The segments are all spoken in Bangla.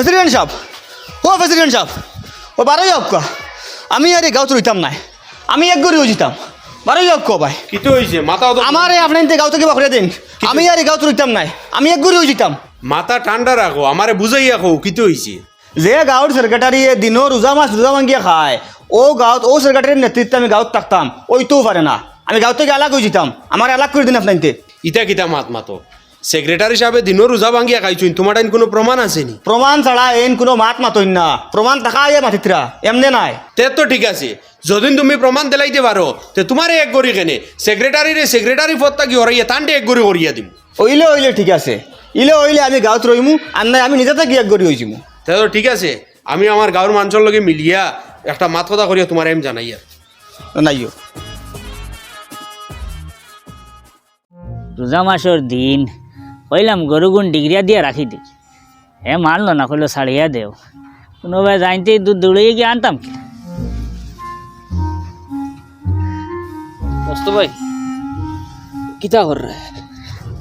প্রেসিডেন্ট সাহেব ও প্রেসিডেন্ট সাহেব ও বারোই হোক আমি আর এই গাঁত রইতাম নাই। আমি এক গড়িও জিতাম। বারোই হোক ভাই। কিতো হয়েছে মাথা আমার এই আপনার গাঁও থেকে বাকরে দিন। আমি আর এই গাঁত রইতাম নাই। আমি এক গড়িও জিতাম। মাথা ঠান্ডা রাখো আমারে বুঝাইয়া কো কিতো হয়েছে যে গাঁৱৰ ছেক্ৰেটাৰী দিনৰ ৰোজা মাছ ৰোজা মাংগিয়া খায় ও গাঁৱত ও ছেক্ৰেটাৰীৰ নেতৃত্বে আমি গাঁৱত থাকতাম। ওইটোও পারে না। আমি গাঁৱত থেকে আলাগ হয়ে যেতাম আমার আলাগ করে দিন আপনাইতে ইটা কিতা মাত মাতো? সেক্রেটারি সাহেবে দিনও রোজা ভাঙ্গিয়া খাইছুন তোমার টাইম কোনো প্রমাণ আছে নি? প্রমাণ ছাড়া এন কোনো মাত মাতইন না। প্রমাণ থাকা এ মাতিত্রা এমনে নাই। তে তো ঠিক আছে। যদিন তুমি প্রমাণ দিলাইতে পারো তে তোমারে এক গড়ি কেনে। সেক্রেটারি রে সেক্রেটারি পদটা কি হরাইয়া তান্ডে এক গড়ি করিয়া দিম। ওইলে ওইলে ঠিক আছে। ইলে ওইলে আমি গাঁৱত রইমু আর নাই আমি নিজে থেকে এক গড়ি হয়েছিমু তে তো ঠিক আছে। আমি আমার গাঁর মানুষের লগে মিলিয়া একটা মাত কথা করিয়া তোমার এম জানাইয়া নাইও। রোজা মাসের দিন। কইলাম গরুগুন ডিগ্রিয়া দিয়ে রাখি দি। এ মানলো না কইলো ছাড়িয়া দেও। কোনোবাই জানতেই দুধ দৌড়িয়ে গিয়ে আনতাম কি? ভাই কিতা কর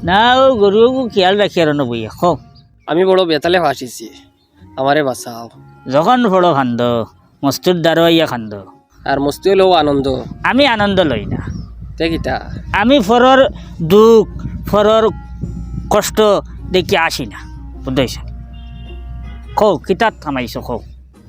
না ও গরুগু খেয়াল রাখি আর বইয়া খো আমি বড় বেতালে ফাঁসিছি আমারে বাঁচাও। যখন ফড়ো খান্দ মস্তুর দারোয়াইয়া খান্দ। আর মস্তি হলেও আনন্দ। আমি আনন্দ লই না। তে কিতা? আমি ফরর দুঃখ ফরর কষ্ট দেখি আসি না বুঝাইছ খৌ কিতাত থামাইছো খৌ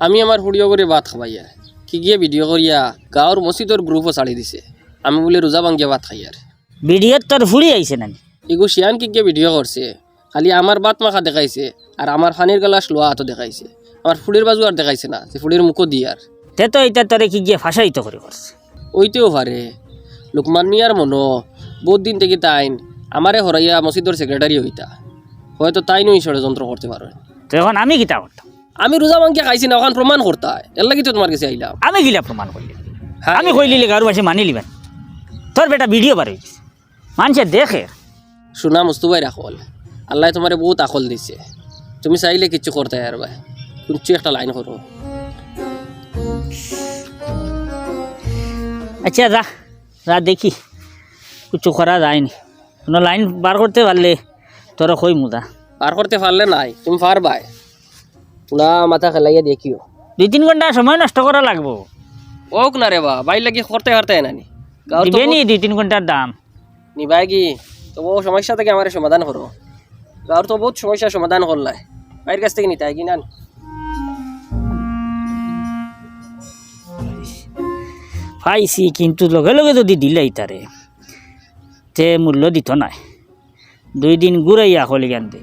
আমি আমার হুড়িও করে ভাত খাবাইয়া কি গিয়ে ভিডিও করিয়া গাঁৱৰ মসজিদর গ্রুপও চালি দিছে। আমি বলে রোজা ভাঙ্গিয়া ভাত খাই আর ভিডিওত তোর ফুড়ি আইছে নানি? এগো শিয়ান কি গিয়ে ভিডিও করছে খালি আমার বাত মাখা দেখাইছে আর আমার ফানির গলাস লোয়া হাতও দেখাইছে। আমার ফুড়ির বাজু আর দেখাইছে না যে ফুড়ির মুখও দিয়ে আর তে তো এটা তোরে কি গিয়ে ফাঁসাইত করে করছে ওইতেও পারে লোকমান মিয়ার মনো বহুত দিন থেকে তাইন আমারে হরাইয়া মসজিদর সেক্রেটারি হইতা। হয়তো তাই নই ষড়যন্ত্র করতে পারো তো এখন আমি কিতা করতাম? আমি রোজা মাংকে খাইছি না ওখান প্রমাণ করতা এর লাগি তো তোমার কাছে আইলাম। আমি গিলা প্রমাণ করলি হ্যাঁ। আমি কইলি গারু মাসে মানি লিবেন। তোর বেটা ভিডিও বার হয়েছে মানুষে দেখে। শোনা মুস্তুবাই রাখল। আল্লাহ তোমারে বহুত আকল দিছে। তুমি চাইলে কিচ্ছু করতে আর ভাই কিচ্ছু একটা লাইন করো আচ্ছা যা। যা দেখি। কিছু করা যায়নি। কোনো লাইন বার করতে পারলে তোর কই মুদা? পার করতে পারলে নাই তুমি পারবাই। পুরা মাথা খেলাইয়া দেখিও। দুই তিন ঘণ্টা সময় নষ্ট করা লাগবো। ওক না রে বা বাই লাগি করতে পারতে নানি। দিবে নি দুই তিন ঘণ্টার দাম। নিবাই কি তবু সমস্যা থেকে আমার সমাধান করো। গাঁর তো বহুত সমস্যা সমাধান করলাই বাইরের কাছ থেকে নিতে হয় কি না পাইছি কিন্তু লগে লগে যদি দিলে তারে তে মূল্য দিত নাই। দুই দিন ঘুরাইয়া হলি গানতে।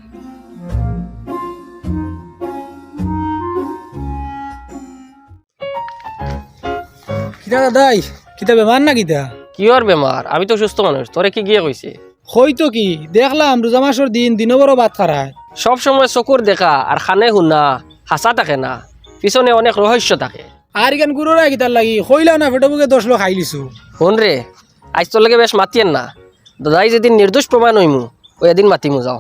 কিতা দাদাই কিতা বেমার না কিতা? কি ওর বেমার আমি তো সুস্থ মানুষ তোরে কি গিয়ে কইছে? হয়তো কি দেখলাম রোজা মাসের দিন দিনও বড় ভাত খারায় সব সময় চকুর দেখা আর খানে শুনা হাসা থাকে না পিছনে অনেক রহস্য থাকে। আর ইখান গুরুরা কিতার লাগি কইলাও না ফেটো বুকে দশ লোক খাই লিছু। শুন রে আজ তোর লাগে বেশ মাতিয়েন না। দাদাই যেদিন নির্দোষ প্রমাণ হইমু ওই এদিন মাতিমু যাও।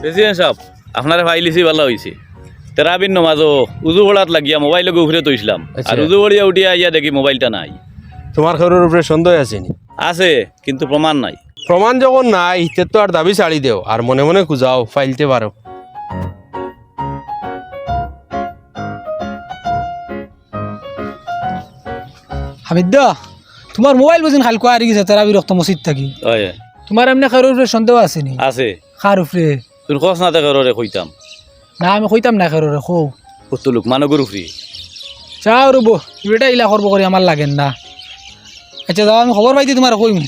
প্রেসিডেন্ট সাহেব আপনারা ফাইলিছি ভালো হয়েছে তেরাবিন নমাজও উজু ভরাত লাগিয়া মোবাইল ঘুরে তৈছিলাম আর উজু ভরিয়া উঠিয়া ইয়া দেখি মোবাইলটা নাই। তোমার খবরের উপরে সন্দেহ আছে নি? আছে কিন্তু প্রমাণ নাই। প্রমাণ যখন নাই তে তো আর দাবি ছাড়ি দেও আর মনে মনে খুঁজাও ফাইলতে পারো হামিদা তোমার মোবাইল বুঝিন হালকা হারি গেছে তারা বিরক্ত মসজিদ থাকি। হয়। তোমার এমনি খার উপরে সন্দেহ আছে নি? আছে। খার উপরে? তোর খস না থাকে রে কইতাম। না আমি কইতাম না খার খো কত লোক মানগর ফ্রি চাও রব এটা ইলা করব করে আমার লাগেন না। আচ্ছা যাও আমি খবর পাইছি তোমার কইম।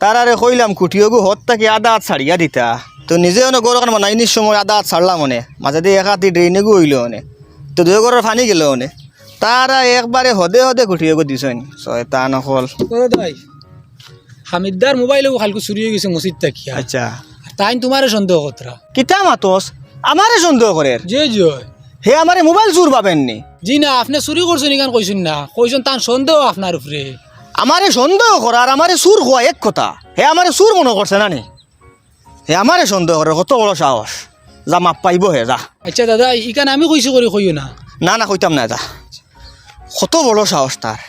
তার আরে কইলাম কুটিওগু হত থাকি আদা হাত ছাড়িয়া দিতা। তো নিজে অনে গরু কারণ নাইনির সময় আদা হাত ছাড়লাম মনে মাঝে দিয়ে এক হাতি ড্রেনেগু হইল অনে। তো দুই গরের ফানি গেল অনে। তারা একবারে হদে হদে কুটিওগু দিছেন ছয়তা নকল দাই হামিদার মোবাইল হালকু চুরি হয়ে গেছে মসজিদ থাকি আচ্ছা। তাই তোমারে সন্দেহ কতরা কিতা মাতস আমারে সন্দেহ করে যে জয় হে আমারে মোবাইল চুর পাবেননি জি না আপনি চুরি করছেন ইখান কইছেন না। কইছেন তার সন্দেহ আপনার উপরে আমারে সন্দেহ করা আর আমারে সুর হওয়া এক কথা। হে আমারে সুর মনে করছে না নি? হে আমারে সন্দেহ করে কত বড় সাহস। যা মাপ পাইব হে যা। আচ্ছা দাদা ইখান আমি কইছি করে কইও না। না না কইতাম না যা। কত বড় সাহস তার।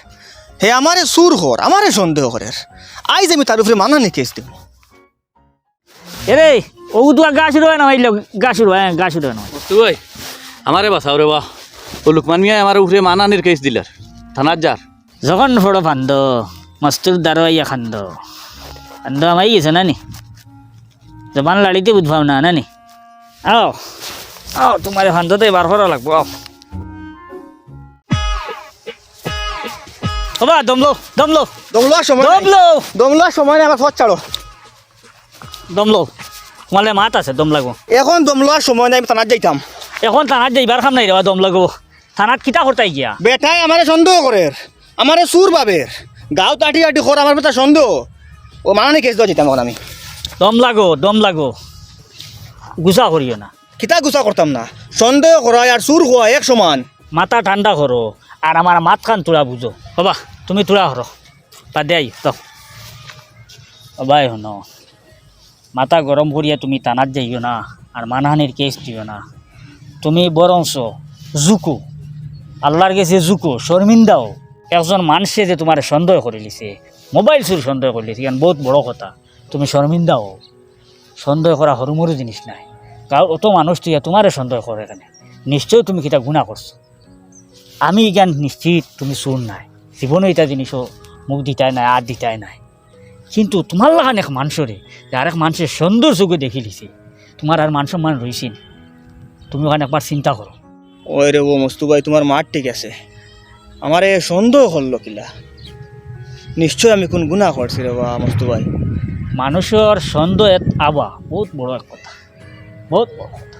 হে আমারে সুর হর আমারে সন্দেহ করে আইজ আমি তার উপরে মানা নিকেস দিব। এরে ও তো গা শুরু হয় না মাইল গা শুরু হয় গা শুরু হয় না ভাই আমারে বাঁচাও রে বা। ও লুকমান মিয়া আমার উপরে মানানির কেস দিলার। থানার যার। যখন ফোড়ো ফান্দ মস্তুর দারোয়াইয়া খান্দ ফান্দ। আমাই গেছে না নি? জবান লাড়িতে বুঝবাও না না নি? আও আও তোমার ফান্দতে এবার করা লাগবো আও। হবা দমলো দমলো। দমলোয়ার সময়। দমলো। সময় আমার ফট ছাড়ো। দমলো তোমালে মাত আছে দম লাগবো। এখন দমলোয়ার সময় নাই থানাত যাইতাম। এখন থানাত যাইবার খাম নাই রে দম লাগবো। থানাত কিতা করতাই গিয়া? বেটাই আমারে সন্দেহ করে আমারে সুর বাবের গাঁও আটি আটি খর আমার বেটা সন্দেহ ও মানানি কেস দেওয়া যেতাম এখন আমি। দম লাগো দম লাগো গুছা করিও না। কিতা গুছা করতাম না। সন্দেহ করা আর সুর হওয়া এক সমান। মাথা ঠান্ডা করো আর আমার মাত খান তোরা বুঝো। হবা তুমি তোরা হরো। বাদে দেয় তো হবাই হন মাথা গরম করিয়া তুমি টানাত যাইও না, আর মানহানির কেস দিও না। তুমি বরংস জুকো। আল্লাহর কাছে জুকো, শর্মিন্দাও। একজন মানুষে যে তোমার সন্দেহ করে লিছে। মোবাইল চুর সন্দেহ করে লিছে কারণ বহুত বড় কথা। তুমি শর্মিন্দাও। সন্দেহ করা হরুমরু জিনিস নাই। কারণ অত মানুষ তুই তোমারে সন্দেহ করে এখানে নিশ্চয় তুমি কিতা গুণা করছ। আমি জ্ঞান নিশ্চিত তুমি শুন নাই। জীবনে এটা জিনিসও মুখ দিতাই নাই আর দিতাই নাই। কিন্তু তোমার লাগান এক মানুষরে যে আরেক মানুষের সুন্দর চোখে দেখি লিছে তোমার আর মান সম্মান রইছিল তুমি ওখানে একবার চিন্তা করো ওই রে ও মস্তু ভাই তোমার মাঠ ঠিক আছে। আমারে সন্দেহ করল কিলা নিশ্চয় আমি কোন গুণা করছি রে বা মস্তু ভাই। মানুষের সন্দেহ আবা বহুত বড় এক কথা। বহুত বড় কথা।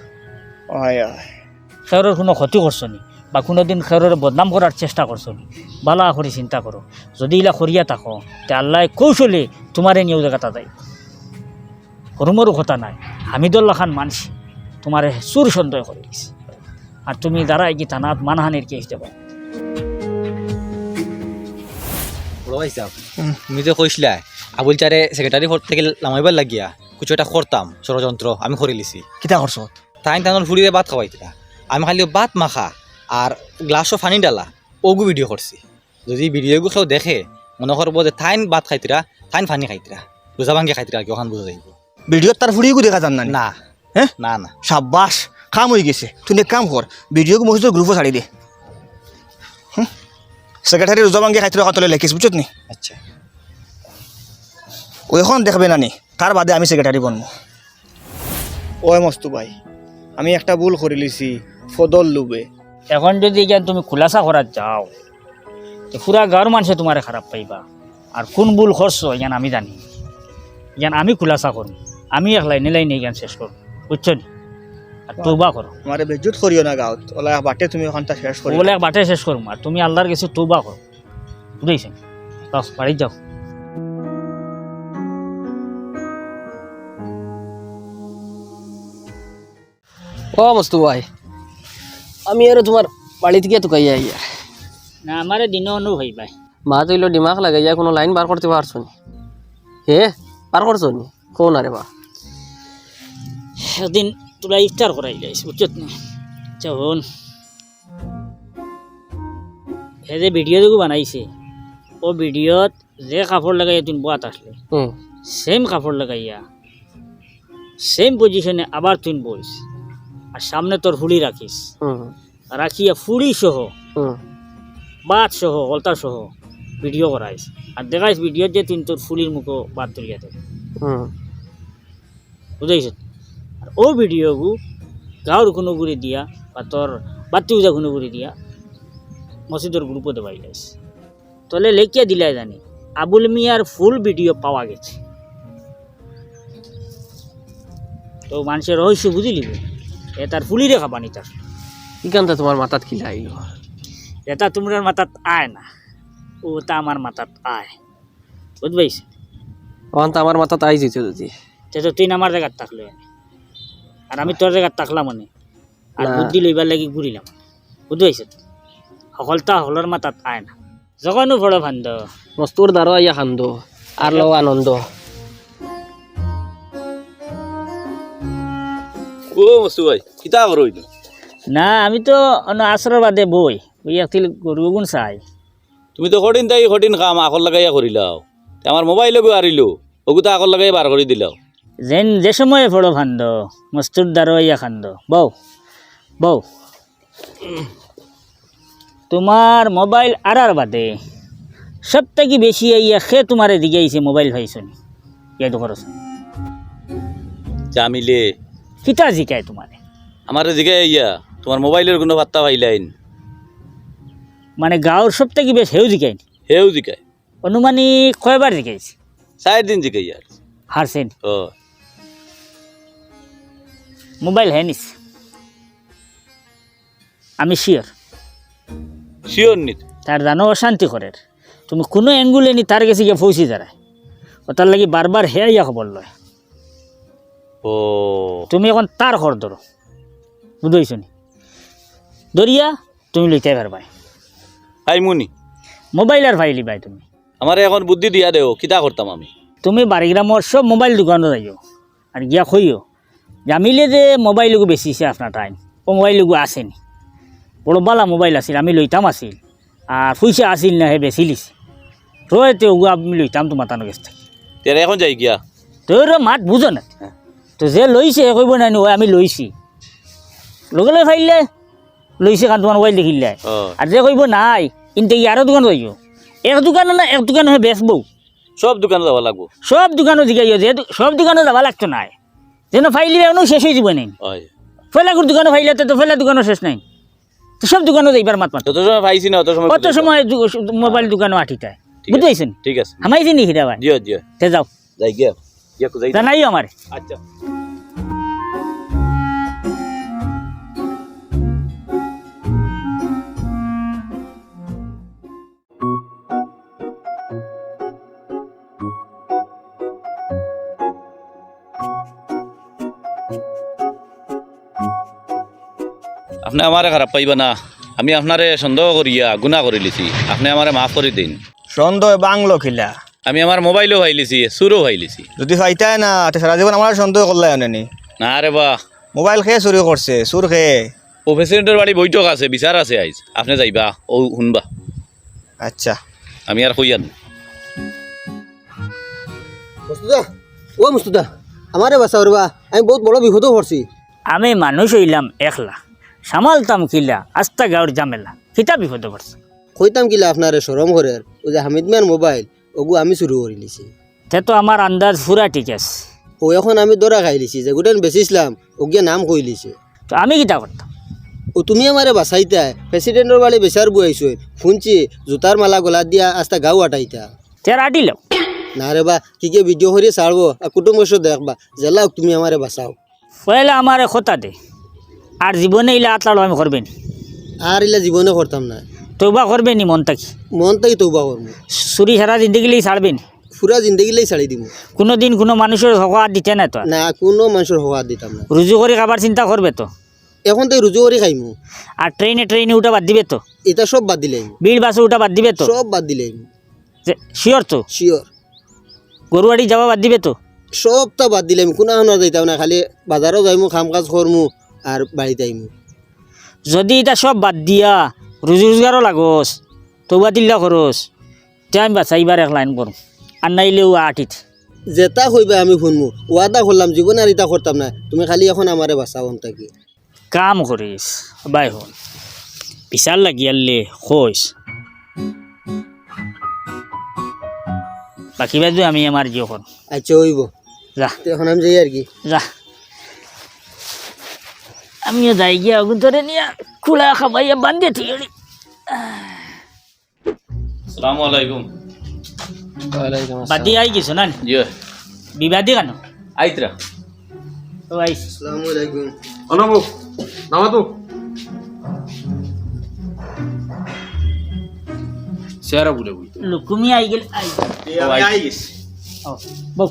হয় হয় কোনো ক্ষতি করছ নি? বা কোনো দিন খেরের বদনাম করার চেষ্টা করছ বালা করে চিন্তা করো যদি ইলা করিয়া থাকো তে আল্লাহ কৌশলে তোমারে নিয়েও জায়গাটা দেয় হরুমরু কথা নাই। হামিদুল্লাহ খান মানছি তোমারে চুর সন্দেহ করে দিছে। আর তুমি দ্বারা কি থানাত মানহানির কেস দেবো তুমি যে কইসলা আবুল চারে সেক্রেটারি ফোর্ট থেকে নামাইবার লাগিয়া কিছু একটা করতাম ষড়যন্ত্র আমি করে লিছি। কিতা করছ তাই তানোর ফুড়িরে ভাত খাওয়াইতরা আমি খালি ভাত মাখা। আর গ্লাসও পানি ডালা ওগু ভিডিও করছি যদি ভিডিওগু কেউ দেখে মনে করব যে থাইন ভাত খাইতরা থাইন পানি খাইতরা বুঝা ভাঙ্গি খাইতরা কি ওখান বুঝা যাইব ভিডিওত তার ফুড়িগু দেখা যান না না। হ্যাঁ না না সাব্বাস কাম হয়ে গেছে। তুই এক কাম কর ভিডিওগু মসজিদের গ্রুপে ছাড়ি দে। সেক্রেটারি রোজা রোজাবাঙ্গি খাইতে কথা লেখিস বুঝছত নি? আচ্ছা। ও এখন দেখবে না নি তার বাদে আমি সেক্রেটারি বনবো ওই মস্তু ভাই আমি একটা ভুল করে লিছি ফদল লুবে। এখন যদি জ্ঞান তুমি খুলাসা করার যাও তো পুরা গাঁর মানুষে তোমারে খারাপ পাইবা। আর কোন ভুল করছ জ্ঞান আমি জানি। জ্ঞান আমি খুলাসা করব আমি একলাই নিলাই নেই জ্ঞান শেষ করব বুঝছ নি? আর তোবা করো আমার বেজুত করিও না গাঁত ওলা বাটে তুমি ওখানটা শেষ করি বলে এক বাটে শেষ করব আর তুমি আল্লাহর কাছে তোবা করো বুঝেছেন বাস বাড়ি যাও ও মস্তু ভাই। আমি আর তোমার বাড়ি থেকে তুকাইয়া আইয়া না আমারে দিন অনু ভাই ভাই মা তৈল দিমাগ লাগাইয়া কোনো লাইন বার করতে পারছ নি? হে বার করছ নি? কোন আরে বা। একদিন তোরা ইফতার করাই যাইস বুঝছত না? যখন হে যে ভিডিও দেখো বানাইছে ও ভিডিওত যে কাপড় লাগাইয়া তুমি বাত আসলে সেম কাপড় লাগাইয়া সেম পজিশনে আবার তুই বইস আর সামনে তোর ফুড়ি রাখিস। রাখিয়া ফুড়ি সহ বাদ সহ অলতা সহ ভিডিও করাইস। আর দেখাইস ভিডিও যে তুই তোর ফুলির মুখো বাদ তুলিয়া দেবে। হুম। বুঝাইছ? আর ও ভিডিওগু গাঁৱৰ কোনো গুৰি দিয়া বা তোর বাতি উজা কোনো গুৰি দিয়া মছজিদৰ গ্রুপে দেবাই লাইছে তলে লেখিয়া দিলাই জানি আবুল মিয়ার ফুল ভিডিও পাওয়া গেছে। তো মানুষের রহস্য বুঝি এ তার ফুলি রেখা পানি তার। ইকানটা তোমার মাথাত খিলা আইল এটা তোমরার মাথাত আয় না। ও তা আমার মাথাত আয়। বুঝবাইছ? ওখান তো আমার মাথাত আই যেত যদি। তে তো তুই আমার জায়গাত থাকল আর আমি তোর জায়গাত থাকলাম মানে আর। বুদ্ধি লইবার লাগি ঘুরিলাম। বুঝবাইছ? সকলটা সকলের মাথাত আয় না। যখনও বড় ভান্দ মস্তুর দ্বারা আইয়া খান্দ আর লও আনন্দ। ও মস্তু ভাই কিতা করো না আমি তো অন্য আশ্রয় বাদে বই। একটিল গরু গুণ চাই। তুমি তো কঠিন তাই কঠিন কাম আকল লাগাইয়া করিলাও আমার মোবাইলকো হারিলো ওগুতো আকল লাগাই বার করে দিলাও। যেন যে সময়ে পড়ো খান্দ মস্তুর দ্বারো ইয়া খান্দ বউ বউ তোমার মোবাইল আরার বাদে সব থেকে বেশি ইয়া খে তোমার দিকে আইছে মোবাইল পাইছনি ইয়াদ করছ জামিলে কিতা জিকায় তোমারে আমার দিকে ইয়া তোমার মোবাইলের কোনো বার্তা পাইলাইন মানে গাঁৱৰ সব থেকে বেশ হেউ জিকায় হেও জিকায় অনুমানিক কয়বার জিকাইছে? চার দিন জিকাই আর হারছেন ও মোবাইল হে নিছে? আমি শিওর শিওর নি? তার জানো অশান্তি করে তুমি কোনো এঙ্গুলে নি তার কাছে গিয়ে ফৌসি দাঁড়ায় ও তার লাগি বারবার হে ইয়া খবর লয়। ও। তুমি এখন তার ঘর ধরো। বুঝাইছ নি? দরিয়া তুমি লইতে পারবাই আই মুনি। মোবাইল আর ফাইলি বাই তুমি। আমার এখন বুদ্ধি দিয়া দেও কিতা করতাম আমি? তুমি বারিগ্রামর সব মোবাইল দোকানে যাইও আর গিয়া খইও। জামিলে যে মোবাইল মোবাইলগু বেচিছে আপনার টাইম ও মোবাইলগু আসেনি বড় বালা মোবাইল আছিল আমি লইতাম আছিল। আর পয়সা আছিল না হে বেচি লিছে। রয়েতে ওগু আমি লইতাম তোমার তানো কাছ থেকে এখন যাই গিয়া। তোর মাত বুঝো না। তো যে লৈছে কইব নাই নি, আমি লইছি। লগে লগে ফাইলে লইছে কারণ তোমার মোবাইল দেখিলে। আর যে কইব নাই ইনতে আরও দোকান যাইও এক দোকানে না এক দোকানে হে বেচবো। সব দোকানে যাব লাগবো। সব দোকানও জিগাইও যেহেতু সব দোকানে যাবা লাগতো নাই। যেন ফাইলি এখনও শেষ হয়ে যাব নাই। হয়। ফেলাগুর দোকানে ফাইলে তো ফেলা দোকানও শেষ নাই। তো সব দোকানে যাইবার মাত মাত যত সময় পাইছি না অত সময় কত সময় দু- মোবাইল দোকানও ঠিক আছে। বুঝতেছেন ঠিক আছে। হামাইছি নি হিরা ভাই। জিও জিও তে যাও যাই গিয়া আচ্ছা। আপনি আমারে খারাপ পাইবা না। আমি আপনারে সন্দেহ করিয়া গুণা করে লিছি। আপনি আমারে মাফ করে দিন। সন্দেহ বাংলো খিলা। আমি আমার মোবাইলও ভাইলিছি চুরও ভাইলিছি। যদি ফাইতাই না তো সারা জীবন আমার সন্দেহ করলাই অনেনি না রে বা। মোবাইল খেয়ে চুরি করছে চুর খেয়ে। ও প্রেসিডেন্টের বাড়ি বৈঠক আছে বিচার আছে আইজ। আপনি যাইবা ও শুনবা। আচ্ছা। আমি আর কইয়ান মুস্তুদা ও মুস্তুদা আমারে বাঁচাও রবা আমি বহুত বড় বিপদও পড়ছি। আমি মানুষ হইলাম একলা সামালতাম কিলা আস্তা গাঁর জামেলা কিতা বিপদ পড়ছে? কইতাম কিলা আপনারে সরম করে ও যে হামিদ মিয়ার মোবাইল ওগু আমি চুরি করে লিছি তে তো আমার আন্দাজ পুরা ঠিক আছে ও এখন আমি দরা খাই লিছি যে গোটেন বেচিছিলাম ওগিয়া নাম কই লিছে তো আমি কিতা করতাম ও তুমি আমারে বাঁচাইতা প্রেসিডেন্টর বাড়ি বেচার বুয়াইছো শুনছি জোতার মালা গলাত দিয়া আস্তা গাও আটাইতা। তে আডিল না রে বা কি কে ভিডিও করে ছাড়বো আর কুটুম্ব দেখবা জেলাও তুমি আমারে বাঁচাও। পয়লা আমার কথা দে। আর জীবনে ইলা আতলাড়ো আমি করবেন আর ইলা জীবনে করতাম না তৌবা করবেন নি মন থাকি? মন তাই তৌবা করব। চুরি সারা জিন্দগিলেই ছাড়বেন? পুরা জিন্দগিলেই ছাড়ি দিব। কোনো দিন কোনো মানুষের হকা দিতে না তো? না কোনো মানুষের হওয়া দিতাম না। রুজু করে খাবার চিন্তা করবে তো? এখন তাই রুজু করে খাইমু। আর ট্রেনে ট্রেনে উঠা বাদ দিবে তো? এটা সব বাদ দিলে বিল বাসে উঠা বাদ দিবে তো? সব বাদ দিলাম শিওর তো? শিওর। গরুয়াড়ি যাওয়া বাদ দিবে তো? সবটা বাদ দিলাম কোনো এখন যাইতাম না খালি বাজারও যাইমু কাম কাজ করমু আর বাড়িতে আইমু। যদি এটা সব বাদ দিয়া রুজি রোজগারও লাগস তৌবা দিল্লা খরচ তে আমি বাঁচাইবার এক লাইন করুম আর নাইলেও আটিত যেটা কইবা আমি শুনমু ওয়াদা করলাম জীবনে আর ইটা করতাম না তুমি খালি এখন আমারে বাঁচাও থাকি। কাম করিস বাই হল পিছার লাগিয়ালে খোঁজ বাকি বাদ আমি আমার করুম আচ্ছা হইব। যা। এখন আমি যাই আর কি। যা। আমিও যাই গিয়া আগুন ধরে নিয়ে খোলা খাবাইয়া বান্ধে ঠিক আসসালামু। আলাইকুম বাদি আই গেছো না জিও বিবাদী কেন? আইতরা। তো আইস। আসসালামু আলাইকুম অনবু নামা তো চেহারা বলে লুকুমি আই গেল আই। ও, বউ।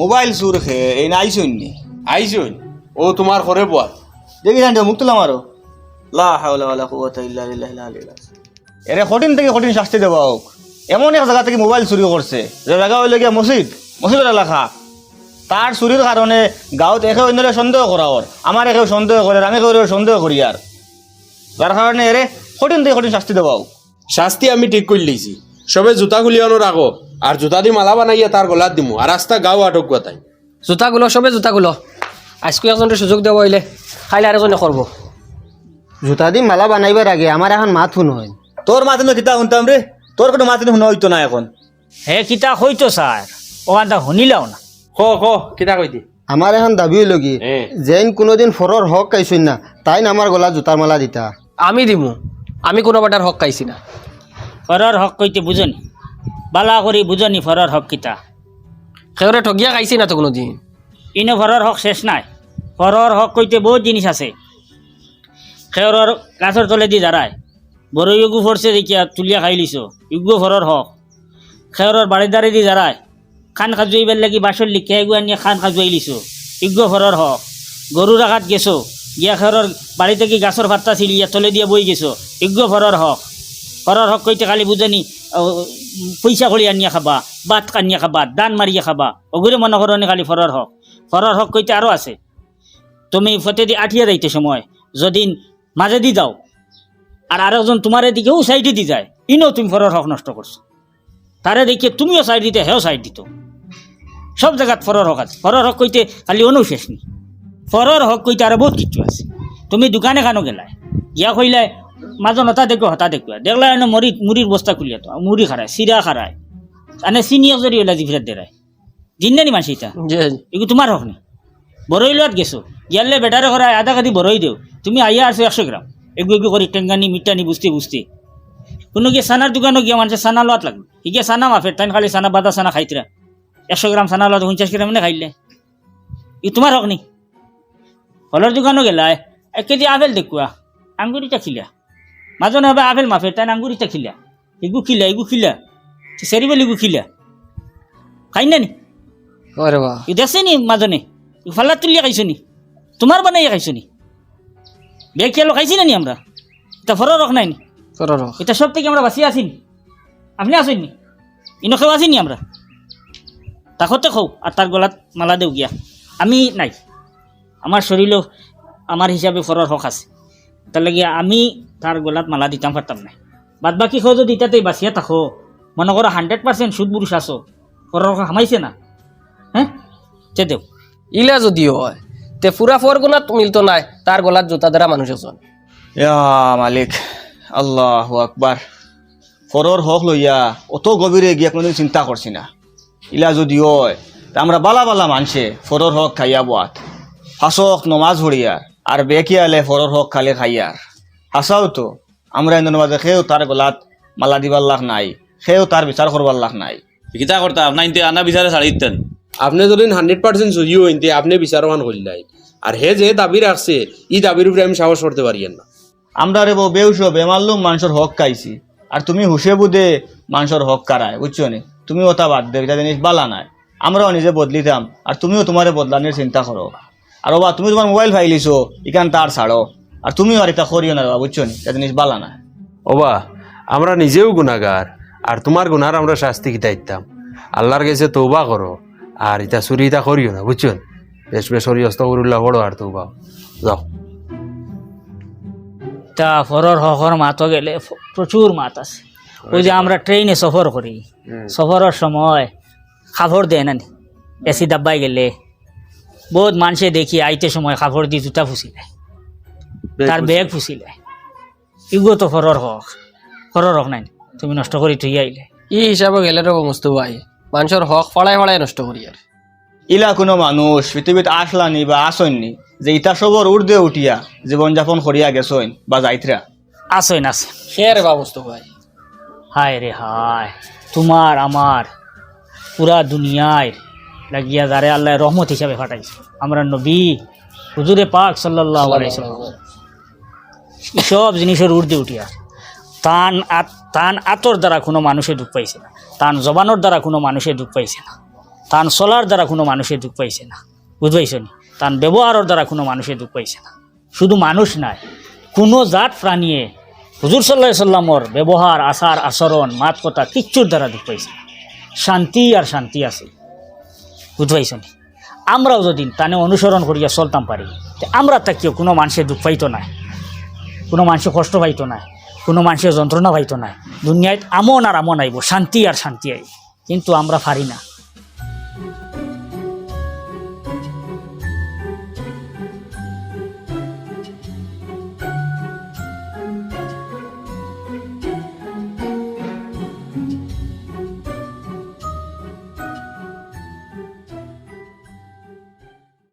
মোবাইল চুর খেয়ে এই না আইসুন নি আইসুন ও তোমার ঘরে বল। দেখি জানতে মুখ তুলাম এরে কঠিন থেকে কঠিন শাস্তি দেওয়া হোক। এমন এক জায়গা থেকে মোবাইল চুরি করছে যে জায়গা হইলে গিয়া মসজিদ। মসজিদের এলাকা। তার চুরির কারণে গাঁৱত একে অন্যরে সন্দেহ করা ওর। আমার একেও সন্দেহ করে আমি কেউ সন্দেহ করি আর। যার কারণে এরে কঠিন থেকে কঠিন শাস্তি দেওয়া হোক। শাস্তি আমি ঠিক করে লইছি। সবে জুতা খুলিয়ানোর আগো আর জুতা দি মালা বানাইয়া তার গলাত দিমু আর রাস্তা গাও আটক গতাই। জোতাগুলো সবে জোতাগুলো আজকে একজনের সুযোগ দেওয়া হইলে। খাইলে আরেকজনে করব। জোতা দি মালা বানাইবার আগে আমার এখন মাত শুন হয় তোর মাথা কিতা শুনতাম রে? তোর কোনো মাথা শুনা হইতো না এখন। হে কিতা হইতো স্যার? ওখানটা শুনিলাও না। ক ক কিতা কইতি? আমার এখন দাবি হইল কি এ। যেন কোনোদিন ফরর হক কাইছই না তাই আমার গলা জোতার মালা দিতা। আমি দিমু। আমি কোনো বাটার হক খাইছি না। ফরর হক কইতে বুঝনি বালা করি বুঝনি ফরর হক কিতা। সেওরে ঠগিয়া খাইছি না তো কোনোদিন। ইনো ফরর হক শেষ নাই। ফরর হক কইতে বহুত জিনিস আছে। খেয়রর গাছর তলে দি দাঁড়ায়। বড় ইগু ফরছে দেখিয়া তুলিয়া খাই লিছ। ইগু ফরর হক। খেয়রর বাড়ি দাঁড়ি দি দাঁড়ায়। খান খাজুইবার লাগি বাসর লিখে এগু আনিয়া খান খাজুয়াই লিছ। ইগু ফরর হক। গরু রাখাত গেছো। গিয়া খেয়রর বাড়ি থেকে গাছর ভাত্তা ছিলিয়া তলে দিয়া বই গেছো। ইগু ফরর হক। ফরর হক কইতে খালি বুঝানি পয়সা করি আনিয়া খাবা বাত কানিয়া খাবা, দান মারিয়া খাবা। অগুরে মনে করনি খালি ফরর হক। ফরর হক কইতে আরও আছে। তুমি ফতে দি আঠিয়া যাইতে সময়। যদি মাঝে দি যাও। আর আরেকজন তোমার দিকেও সাইডে দি যায়। ইনো তুমি ফরর হক নষ্ট করছ। তারে দেখে তুমিও সাইড দিতে হেও সাইড দিত। সব জায়গাত ফরর হক আছে। ফরর হক কইতে খালি অনু শেষ নি ফরর হক কইতে আরও বহুত কিছু আছে। তুমি দোকানে খানো গেলাই গিয়া কইলাই মাজন হতা দেখো হতা দেখো। দেখলা এনে মরি মুড়ির বস্তা খুলিয়া তো মুড়ি খারায় চিরা খারায় আনে চিনিয়ক যদি ওলা দি ফেরত দেরায় জিন্দানি মানছি এটা এগুলো তোমার হক নি? বরই লোৱাত গেছো। ইয়ালে বেটারে করায় আধা কাটি বরই দেও। তুমি আইয়া আছো একশো গ্রাম এগু এগু করে টেঙ্গানি মিটানি বুঝতে বুঝতে কোনো গিয়ে সানার দোকানও গিয়া মানুষের সানা লোৱাত লাগবে হিগে সানা মাফের তাই খালি সানা বাদা সানা খাইতরা একশো গ্রাম সানা লোৱাত পঞ্চাশ গ্রাম মানে খাইলে ই তোমার হক নি? ফলের দোকানও গেলায় এক কেজি আপেল দেখুয়া আঙ্গুরিটা খিলা। মাজনে হবে আপেল মাফের তাই আঙ্গুরিটা খিলা। এগু খিলা এগু খিলা। সেরিবেল এগু খিলা। খাই না? নি দেখছে নি মাজনে? ফাল্লা তুলিয়া খাইছো নি? তোমার বানাইয়া খাইছো নি? বেগ খেয়ালো খাইছি না নি আমরা? এটা ফরর রখ নাই নি? করো রহ এটা সব থেকে আমরা বাঁচিয়ে আসিনি আপনি আসেন নি? ইনো কেউ আসিনি আমরা? তাকতে খৌ আর তার গলাত মালা দেও গিয়া। আমি নাই। আমার শরীরও আমার হিসাবে ফরর হক আছে। তার লাগে আমি তার গলাত মালা দিতাম পারতাম না বাদ বাকি খো যদি ইটাতেই বাঁচিয়া থাকো। মনে করো হান্ড্রেড পার্সেন্ট সুদ বুরুষ আছো। ফরর হক হামাইছে না? হ্যাঁ তে দেও। ইলা যদিও হয়। তে ফুরা ফোর গুণাত মিলতো নাই তার গলাত জোতা দ্বারা মানুষ এজন। ইয়া মালিক আল্লাহ আকবার। ফরর হক লইয়া অত গভীরে গিয়া কোনো চিন্তা করছি না। ইলা যদি হয় তা আমরা বালা বালা মানছে ফরর হক খাইয়া বাত ফাঁসক নমাজ ভরিয়া আর বেকিয়ালে ফরর হক খালে খাইয়ার হাসাও তো আমরা এনে মাঝে সেও তার গলাত মালা দিবার লাখ নাই সেও তার বিচার করবার লাখ নাই। কিতা করতাম না ইনতে আনা বিচারে ছাড়ি দিতেন আপনি যদি হান্ড্রেড পার্সেন্ট সহি হইতে আপনি বিচারবান করলাই আর হে যে দাবি রাখছে ই দাবির উপরে আমি সাহস করতে পারিয়েন না। আমরা রে বউ বেউস বেমারলুম মানুষের হক খাইছি। আর তুমি হুসে বুধে মানুষের হক কারায় বুঝছ নি? তুমি ওটা বাদ দে এটা জিনিস বালা নাই। আমরাও নিজে বদলিতাম আর তুমিও তোমারে বদলানোর চিন্তা করো। আর বাবা তুমি তোমার মোবাইল ফাইলিছো ইখান তার ছাড়ো। আর তুমিও আর এটা করিও না বাবা বুঝছ নি? এটা জিনিস বালা নাই। ওবা আমরা নিজেও গুণাগার আর তোমার গুনার আমরা শাস্তি কিতা দিতাম আল্লাহর কাছে তৌবা করো। আর ইটা চুরি ইটা করিও না বুঝছেন বেশ বেশ হরিয়স্ত করুল্লাহ করো আর তো তৌবা যাও। তা ফরর হকর মাতো গেলে প্রচুর মাত আছে। ওই যে আমরা ট্রেনে সফর করি। সফরের সময় খাবার দেয় না এসি ডাব্বাই গেলে। বহুত মানুষে দেখি আইতে সময় খাবার দিয়ে জুতা ফুসিলে তার ব্যাগ ফুসিলে ইগো তো ফরর হক। ফরর হক নাই তুমি নষ্ট করে তুই আইলে ই হিসাবে গেলে রব মস্ত ভাই মানুষের হক ফড়াই ফড়াই নষ্ট করি আর। ইলা কোনো মানুষ পৃথিবীত আসলানি বা আসননি যে ইটা সবর উর্ধে উঠিয়া জীবনযাপন করিয়া গেছইন বা যাইতরা। আসই না আছে সে রে বা মস্ত ভাই। হায় রে হায় তোমার আমার পুরা দুনিয়ায় লাগিয়া যারে আল্লাহ রহমত হিসাবে ফাটাইছে। আমরা নবী হুজুরে পাক সাল্লাহ সব জিনিসের ঊর্ধ্বে উঠিয়া। তান আত তান আতর দ্বারা কোনো মানুষে দুঃখ পাইছে না। তান জবানোর দ্বারা কোনো মানুষে দুঃখ পাইছে না। তান চলার দ্বারা কোনো মানুষে দুঃখ পাইছে না। বুঝবাইছ নি? তান ব্যবহারের দ্বারা কোনো মানুষে দুঃখ পাইছে না। শুধু মানুষ নাই, কোনো জাত প্রাণীয়ে হুজুর সাল্লাহ সাল্লামর ব্যবহার আচার আচরণ মাত কথা কিচ্ছুর দ্বারা দুঃখ পাইছে। শান্তি আর শান্তি আছে। বুঝবাইছ নি? আমরাও যদি তানে অনুসরণ করিয়া চলতাম পারি তে আমরা তাকিও কোনো মানুষের দুঃখ পাইতো না কোনো মানুষে কষ্ট পাইতো না কোনো মানুষের যন্ত্রণা পাইতো নাই দুনিয়ায় আমন আর আমন আইব, শান্তি আর শান্তি আইব কিন্তু আমরা পারি না।